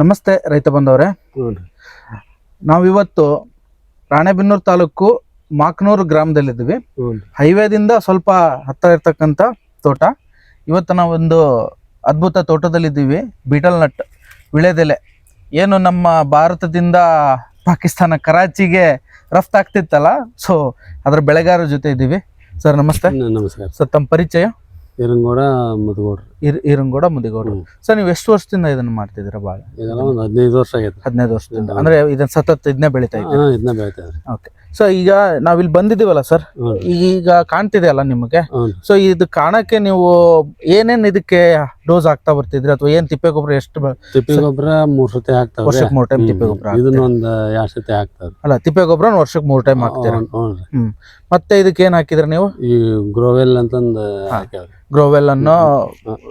ನಮಸ್ತೆ ರೈತ ಬಂದವರೇ. ನಾವಿವತ್ತು ರಾಣೆಬೆನ್ನೂರು ತಾಲೂಕು ಮಾಕ್ನೂರು ಗ್ರಾಮದಲ್ಲಿದ್ದೀವಿ. ಹೈವೇದಿಂದ ಸ್ವಲ್ಪ ಹತ್ತಿರ ಇರ್ತಕ್ಕಂಥ ತೋಟ. ಇವತ್ತು ನಾವೊಂದು ಅದ್ಭುತ ತೋಟದಲ್ಲಿದ್ದೀವಿ. ಬೀಟಲ್ ನಟ್ ವಿಳೆದೆಲೆ. ಏನು ನಮ್ಮ ಭಾರತದಿಂದ ಪಾಕಿಸ್ತಾನ ಕರಾಚಿಗೆ ರಫ್ತಾಗ್ತಿತ್ತಲ್ಲ ಸೊ ಅದರ ಬೆಳೆಗಾರರ ಜೊತೆ ಇದ್ದೀವಿ. ಸರ್ ನಮಸ್ತೆ. ನಮಸ್ಕಾರ. ಸರ್ ತಮ್ಮ ಪರಿಚಯ? ಇರಂಗೋಡ ಮುದ್ಗೋಡ್ರಿ. ಇರ್ ಇರಂಗೋಡ ಮುದಿಗೌಡರು ಹ್ಮ್. ಸರ್ ನೀವು ಎಷ್ಟು ವರ್ಷದಿಂದ ಇದನ್ನ ಮಾಡ್ತಿದ್ದೀರಾ ಬಾಳ? ಇದೆಲ್ಲ ಒಂದು ಹದಿನೈದು ವರ್ಷ ಆಗಿದೆ ಹದಿನೈದು ವರ್ಷದಿಂದ. ಅಂದ್ರೆ ಇದನ್ನ ಸತತ ಇದನ್ನೇ ಬೆಳಿತಾ ಇದ್ದೀವಿ. ಓಕೆ ಸೊ ಈಗ ನಾವಿಲ್ಲಿ ಬಂದಿದ್ದೀವಲ್ಲ ಸರ್ ಈಗ ಕಾಣ್ತಿದೆ ಅಲ್ಲ ನಿಮಗೆ? ಸೊ ಇದು ಕಾಣಕ್ಕೆ ನೀವು ಏನೇನ್ ಇದಕ್ಕೆ ಡೋಸ್ ಹಾಕ್ತಾ ಬರ್ತಿದ್ರಿ? ಅಥವಾ ಏನ್ ತಿಪ್ಪೆ ಗೊಬ್ಬರ ಎಷ್ಟು ತಿಪ್ಪೆ ಗೊಬ್ಬರ ಮೂರ್ ಸತಿ ಹಾಕ್ತಾರೆ ವರ್ಷಕ್ಕೆ ಮೂರ್ ಟೈಮ್ ತಿಪ್ಪೆ ಗೊಬ್ಬರ ಇದನ್ನ ಒಂದ್ ಎರಡ್ ಸತಿ ಹಾಕ್ತಾರೆ ಅಲ್ಲ ತಿಪ್ಪೆ ಗೊಬ್ಬರ ವರ್ಷಕ್ಕೆ ಮೂರ್ ಟೈಮ್ ಹಾಕ್ತೀರಾ? ಹ್ಮ್. ಮತ್ತೆ ಇದಕ್ಕೆ ಏನ್ ಹಾಕಿದ್ರಿ ನೀವು? ಈ ಗ್ರೋವೆಲ್ ಅಂತಂದು ಗ್ರೋವೆಲ್ ಅನ್ನು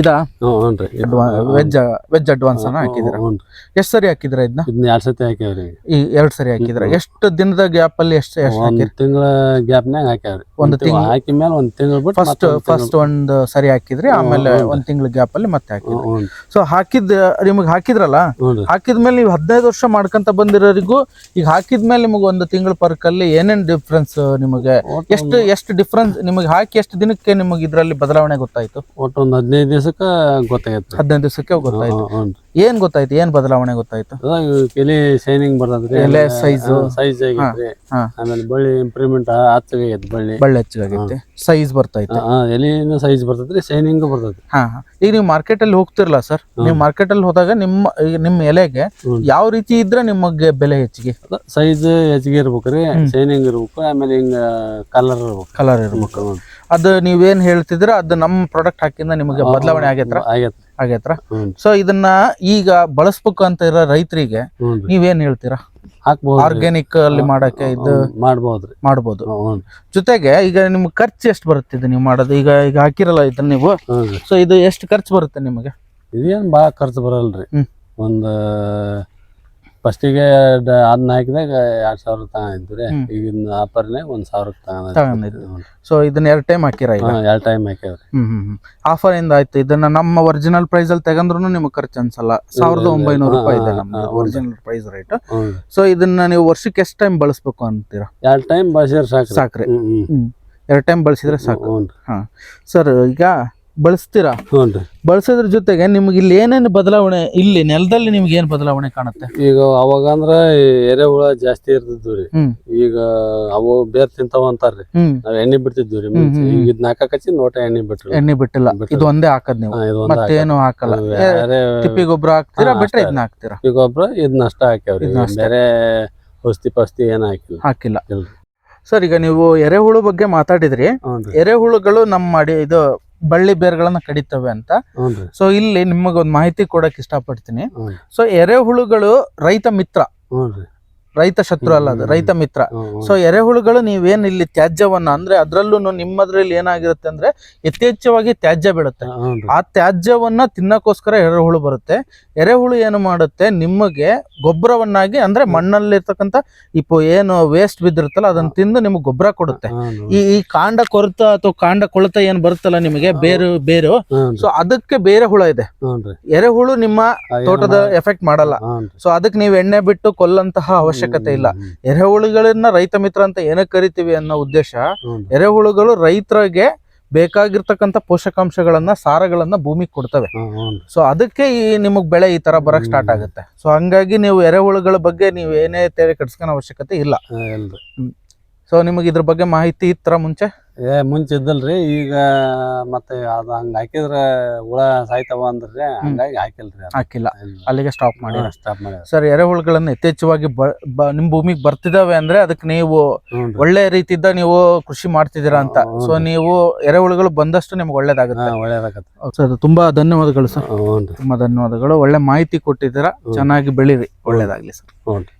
ಇದ? ಹ್ಞೂ ರೀ. ವೆಜ್ ವೆಜ್ ಅಡ್ವಾನ್ಸ್ ಅನ್ನ ಹಾಕಿದ್ರ? ಹ್ಞೂ ಸರಿ ಹಾಕಿದ್ರ ಇದನ್ನ ಇದನ್ನ ಎರಡ್ ಸತಿ ಹಾಕ್ಯಾವ್ರಿ ಈ ಎರಡ್ ಸರಿ ಹಾಕಿದ್ರ? ಎಷ್ಟು ದಿನದ ಗ್ಯಾಪ್ ಅಲ್ಲಿ ಎಷ್ಟು ಎಷ್ಟು ಹಾಕಿರಿ? ತಿಂಗಳ ಗ್ಯಾಪ್ನಾಗ ಹಾಕ್ಯಾವ್ರಿ ಒಂದು ಒಂದ್ ತಿಂಗಳ ಹಾಕಿ ಮೇಲೆ ಒಂದು ತಿಂಗಳ ಬಿಟ್ಟು ಫಸ್ಟ್ ಫಸ್ಟ್ ಒಂದು ಸರಿ ಹಾಕಿದ್ರಿ ಆಮೇಲೆ ಒಂದ್ ತಿಂಗಳ ಗ್ಯಾಪ್ ಅಲ್ಲಿ ಮತ್ತೆ ಹಾಕಿದ್ರಿ. ಸೊ ಹಾಕಿದ್ ನಿಮಗೆ ಹಾಕಿದ್ರಲ್ಲ? ಹಾಕಿದ್ಮೇಲೆ ನೀವು ಹದಿನೈದು ವರ್ಷ ಮಾಡ್ಕೊಂತ ಬಂದಿರೋರಿಗೂ ಈಗ ಹಾಕಿದ್ಮೇಲೆ ನಿಮಗೆ ಒಂದು ತಿಂಗಳ ಪರ್ಕಲ್ಲಿ ಏನೇನ್ ಡಿಫ್ರೆನ್ಸ್ ನಿಮಗೆ? ಎಷ್ಟು ಎಷ್ಟು ಡಿಫ್ರೆನ್ಸ್ ನಿಮಗೆ ಹಾಕಿ ಎಷ್ಟು ದಿನಕ್ಕೆ ನಿಮಗೆ ಇದರಲ್ಲಿ ಬದಲಾವಣೆ ಗೊತ್ತಾಯ್ತು? ಒಟ್ಟು ಒಂದು ಹದಿನೈದು ದಿವಸಕ್ಕ ಗೊತ್ತಾಗೈತ್ರಿ ಹದಿನೈದು ದಿವಸಕ್ಕೆ ಗೊತ್ತಾಯ್ತು. ಏನ್ ಗೊತ್ತಾಯ್ತು? ಏನ್ ಬದಲಾವಣೆ ಗೊತ್ತಾಯ್ತು? ಎಲೆ ಶೈನಿಂಗ್ ಬರ್ತದ್ರಿ ಎಲೆ ಸೈಜ್ ಸೈಜ್ ಆಗೈತ್ರಿ ಆಮೇಲೆ ಬಳ್ಳಿ ಇಂಪ್ರೂವ್ಮೆಂಟ್ ಹಚ್ಚಗೈತಿ ಬಳ್ಳಿ. ಬಳ್ಳಿ ಹೆಚ್ಚಾಗೈತೆ ಸೈಜ್ ಬರ್ತೈತೆ ಎಲೆನ ಸೈಜ್ ಬರ್ತದ್ರಿ ಶೈನಿಂಗ್ ಬರ್ತದೆ ಹಾ. ಈಗ ನೀವು ಮಾರ್ಕೆಟ್ ಅಲ್ಲಿ ಹೋಗ್ತಿರಲ್ಲ ಸರ್ ನೀವು ಮಾರ್ಕೆಟ್ ಅಲ್ಲಿ ಹೋದಾಗ ನಿಮ್ಮ ನಿಮ್ ನಿಮ್ಮ ಎಲೆಗೆ ಯಾವ ರೀತಿ ಇದ್ರೆ ನಿಮಗೆ ಬೆಲೆ ಹೆಚ್ಚಿಗೆ? ಸೈಜ್ ಹೆಚ್ಚಿಗೆ ಇರ್ಬೇಕ್ರಿ ಶೈನಿಂಗ್ ಇರ್ಬೇಕು ಆಮೇಲೆ ಹಿಂಗ ಕಲರ್ ಇರ್ಬೇಕು. ಕಲರ್ ಇರ್ಬೇಕು. ಅದು ನೀವೇನ್ ಹೇಳ್ತಿದ್ರ ಅದು ನಮ್ಮ ಪ್ರಾಡಕ್ಟ್ ಹಾಕಿಂದ ನಿಮಗೆ ಬದಲಾವಣೆ ಆಗೈತ್ರ? ಆಗೈತ್ರಿ? ಆಗೇತ್ರ? ಸೊ ಇದನ್ನ ಈಗ ಬಳಸ್ಬೇಕು ಅಂತ ಇರೋ ರೈತರಿಗೆ ನೀವೇನ್ ಹೇಳ್ತೀರಾ? ಆರ್ಗ್ಯಾನಿಕ್ ಅಲ್ಲಿ ಮಾಡಕ್ಕೆ ಇದು ಮಾಡ್ಬೋದ್ರಿ ಮಾಡ್ಬೋದು ಜೊತೆಗೆ ಈಗ ನಿಮ್ಗೆ ಖರ್ಚು ಎಷ್ಟು ಬರುತ್ತೆ ಇದು ನೀವು ಮಾಡೋದು? ಈಗ ಈಗ ಹಾಕಿರಲ್ಲ ಇದನ್ನ ನೀವು? ಸೊ ಇದು ಎಷ್ಟು ಖರ್ಚು ಬರುತ್ತೆ ನಿಮಗೆ? ಇದೇನ್ ಭಾಳ ಖರ್ಚು ಬರಲ್ರಿ. ಒಂದ್ ಫಸ್ಟಿಗೆ ಅದನ್ನ ಹಾಕಿದಾಗ ಎರಡ್ ಸಾವಿರ ತಗೊಂಡಿದ್ದು ರೀ. ಈಗಿನ ಆಫರ್ನೇ ಒಂದ್ ಸಾವಿರ ತಗೊಂಡಿದ್ರಿ. ಸೊ ಇದನ್ನ ಎರಡು ಟೈಮ್ ಹಾಕಿರ ಈಗ? ಎರಡು ಟೈಮ್ ಹಾಕ್ಯಾವ್ರಿ ಹ್ಮ್ ಆಫರ್ ಇಂದ ಆಯ್ತು. ಇದನ್ನ ನಮ್ಮ ಒರಿಜಿನಲ್ ಪ್ರೈಸ್ ಅಲ್ಲಿ ತಗೊಂಡ್ರು ನಿಮ್ಗೆ ಖರ್ಚು ಅನ್ಸಲ್ಲ. ಸಾವಿರದ. ಒಂಬೈನೂರು ರೂಪಾಯಿ ಇದೆ ನಮ್ಮ ಒರಿಜಿನಲ್ ಪ್ರೈಸ್ ರೇಟ್ ಸೊ ಇದನ್ನ ನೀವು ವರ್ಷಕ್ಕೆ ಎಷ್ಟು ಟೈಮ್ ಬಳಸ್ಬೇಕು ಅಂತೀರಾ? ಎರಡು ಟೈಮ್ ಬಳಸಿದ್ರೆ ಸಾಕು ಸಾಕ್ರಿ. ಎರಡು ಟೈಮ್ ಬಳಸಿದ್ರೆ ಸಾಕು. ಹಾ. ಸರ್ ಈಗ ಬಳಸ್ತೀರಾ? ಹ್ಞೂ ಬಳಸೋದ್ರ ಜೊತೆಗೆ ನಿಮ್ಗೆ ಇಲ್ಲಿ ಏನೇನು ಬದಲಾವಣೆ ಇಲ್ಲಿ ನೆಲದಲ್ಲಿ ನಿಮ್ಗೆ ಏನ್ ಬದಲಾವಣೆ ಕಾಣುತ್ತೆ? ಈಗ ಅವಾಗ ಅಂದ್ರ ಎರೆಹುಳ ಜಾಸ್ತಿ ಇರ್ತಿದ್ವು ರೀ. ಹ್ಮ್. ಈಗ ಅವು ಬೇರ್ ತಿಂತಾವ ಅಂತಾರ್ರಿ ಹ್ಮ್. ನಾವ್ ಎಣ್ಣೆ ಬಿಡ್ತಿದ್ವಿ ರೀ ಈಗ ಇದ್ ನಾಲ್ಕ ನೋಟ ಎಣ್ಣೆ ಬಿಟ್ರಿ ಎಣ್ಣೆ ಬಿಟ್ಟಿಲ್ಲ. ಬಿಟ್ಟಿಲ್ಲ. ಇದು ಒಂದೇ ಹಾಕದ್ ನೀವು. ಹಾ, ಇದು ಒಂದ್ ಮತ್ತೇನು ಹಾಕಲ್ಲ. ಏ, ತಿಪ್ಪಿ ಗೊಬ್ಬರ ಹಾಕ್ತೀರಾ? ಹಾ, ಬಿಟ್ರೆ ಅಷ್ಟೇ. ಇದನ್ನ ಹಾಕ್ತೀರಾ? ಈ ಗೊಬ್ಬರ ಇದನ್ನ ಅಷ್ಟ ಹಾಕ್ಯಾವ್ರಿ. ಇದ್ನ ಅಷ್ಟೇ. ಬೇರೆ ಔಷಧಿ ಪಸ್ತಿ ಏನ್ ಹಾಕಿಲ್ಲ. ಹಾಕಿಲ್ಲ. ಸರ್ ಈಗ ನೀವು ಎರೆಹುಳು ಬಗ್ಗೆ ಮಾತಾಡಿದ್ರಿ. ಎರೆಹುಳುಗಳು ನಮ್ಮ ಮಾಡಿ ಇದು ಬಳ್ಳಿ ಬೇರ್ಗಳನ್ನ ಕಡಿತವೆ ಅಂತ. ಸೊ ಇಲ್ಲಿ ನಿಮಗೊಂದು ಮಾಹಿತಿ ಕೊಡಕ್ ಇಷ್ಟಪಡ್ತೀನಿ. ಸೊ ಎರೆಹುಳುಗಳು ರೈತ ಮಿತ್ರ. ರೈತ ಶತ್ರು ಅಲ್ಲ ಅದು ರೈತ ಮಿತ್ರ. ಸೊ ಎರೆಹುಳುಗಳು ನೀವೇನ್ ಇಲ್ಲಿ ತ್ಯಾಜ್ಯವನ್ನ ಅಂದ್ರೆ ಅದರಲ್ಲೂ ನಿಮ್ಮದ್ರಲ್ಲಿ ಏನಾಗಿರುತ್ತೆ ಅಂದ್ರೆ ಯಥೇಚ್ಛವಾಗಿ ತ್ಯಾಜ್ಯ ಬೀಳುತ್ತೆ ಆ ತ್ಯಾಜ್ಯವನ್ನ ತಿನ್ನಕ್ಕೋಸ್ಕರ ಎರೆಹುಳು ಬರುತ್ತೆ. ಎರೆಹುಳು ಏನು ಮಾಡುತ್ತೆ? ನಿಮಗೆ ಗೊಬ್ಬರವನ್ನಾಗಿ ಅಂದ್ರೆ ಮಣ್ಣಲ್ಲಿರ್ತಕ್ಕಂಥ ಇಪ್ಪ ಏನು ವೇಸ್ಟ್ ಬಿದ್ದಿರುತ್ತಲ್ಲ ಅದನ್ನ ತಿಂದು ನಿಮ್ಗೆ ಗೊಬ್ಬರ ಕೊಡುತ್ತೆ. ಈ ಈ ಕಾಂಡ ಕೊರತ ಅಥವಾ ಕಾಂಡ ಕೊಳತ ಏನ್ ಬರುತ್ತಲ್ಲ ನಿಮಗೆ? ಬೇರು ಬೇರು. ಸೊ ಅದಕ್ಕೆ ಬೇರೆ ಹುಳ ಇದೆ. ಎರೆಹುಳು ನಿಮ್ಮ ತೋಟದ ಎಫೆಕ್ಟ್ ಮಾಡಲ್ಲ. ಸೊ ಅದಕ್ಕೆ ನೀವು ಎಣ್ಣೆ ಬಿಟ್ಟು ಕೊಲ್ಲಂತಹ ಅವಶ್ಯಕತೆ ಇಲ್ಲ. ಎರೆಹುಳುಗಳನ್ನ ರೈತ ಮಿತ್ರ ಅಂತ ಏನಕ್ಕೆ ಕರಿತೀವಿ ಅನ್ನೋ ಉದ್ದೇಶ ಎರೆಹುಳುಗಳು ರೈತರಿಗೆ ಬೇಕಾಗಿರ್ತಕ್ಕಂಥ ಪೋಷಕಾಂಶಗಳನ್ನ ಸಾರಗಳನ್ನ ಭೂಮಿಗೆ ಕೊಡ್ತವೆ. ಸೊ ಅದಕ್ಕೆ ಈ ನಿಮಗ್ ಬೆಳೆ ಈ ತರ ಬರಕ್ ಸ್ಟಾರ್ಟ್ ಆಗುತ್ತೆ. ಸೊ ಹಂಗಾಗಿ ನೀವು ಎರೆಹುಳುಗಳ ಬಗ್ಗೆ ನೀವು ಏನೇ ತಲೆ ಕಟ್ಸ್ಕೊಳ ಅವಶ್ಯಕತೆ ಇಲ್ಲ. ಸೊ ನಿಮಗೆ ಇದ್ರ ಬಗ್ಗೆ ಮಾಹಿತಿ ಇತ್ತರ ಮುಂಚೆ? ಏ ಮುಂಚೆ ಇದ್ದಲ್ರಿ ಈಗ ಮತ್ತೆ ಅದ ಹಂಗ ಹಾಕಿದ್ರ ಹುಳ ಸಾಯ್ತಾವ ಅಂದ್ರಿ ಹಂಗಾಗಿ ಹಾಕಿಲ್ರಿ. ಹಾಕಿಲ್ಲ. ಇಲ್ಲ. ಅಲ್ಲಿಗೆ ಸ್ಟಾಪ್ ಮಾಡಿ ಹಾ, ಸ್ಟಾಪ್ ಮಾಡ್ಯಾರ ಸರ್ ಎರೆಹುಳುಗಳನ್ನ ಯಥೇಚ್ಛವಾಗಿ ಬ- ಬ- ನಿಮ್ ಭೂಮಿಗೆ ಬರ್ತಿದಾವೆ ಅಂದ್ರೆ ಅದಕ್ಕೆ ನೀವು ಹ್ಞೂನ್ರಿ. ಒಳ್ಳೆ ರೀತಿಯಿಂದ ನೀವು ಕೃಷಿ ಮಾಡ್ತಿದ್ದೀರಾ ಅಂತ. ಹೌದು. ಸೊ ನೀವು ಎರೆಹುಳುಗಳು ಬಂದಷ್ಟು ನಿಮ್ಗೆ ಒಳ್ಳೇದಾಗುತ್ತೆ. ಒಳ್ಳೇದಾಗುತ್ತೆ. ಒಳ್ಳೇದಾಗತ್ತೆ ಸರ್ ತುಂಬಾ ಧನ್ಯವಾದಗಳು ಸರ್. ಹ್ಞೂನ್ರಿ ತುಂಬಾ ಧನ್ಯವಾದಗಳು. ಒಳ್ಳೆ ಮಾಹಿತಿ ಕೊಟ್ಟಿದ್ದೀರಾ. ಚೆನ್ನಾಗಿ ಬೆಳೀರಿ. ಒಳ್ಳೇದಾಗ್ಲಿ ಸರ್. ಹ್ಞೂನ್ರಿ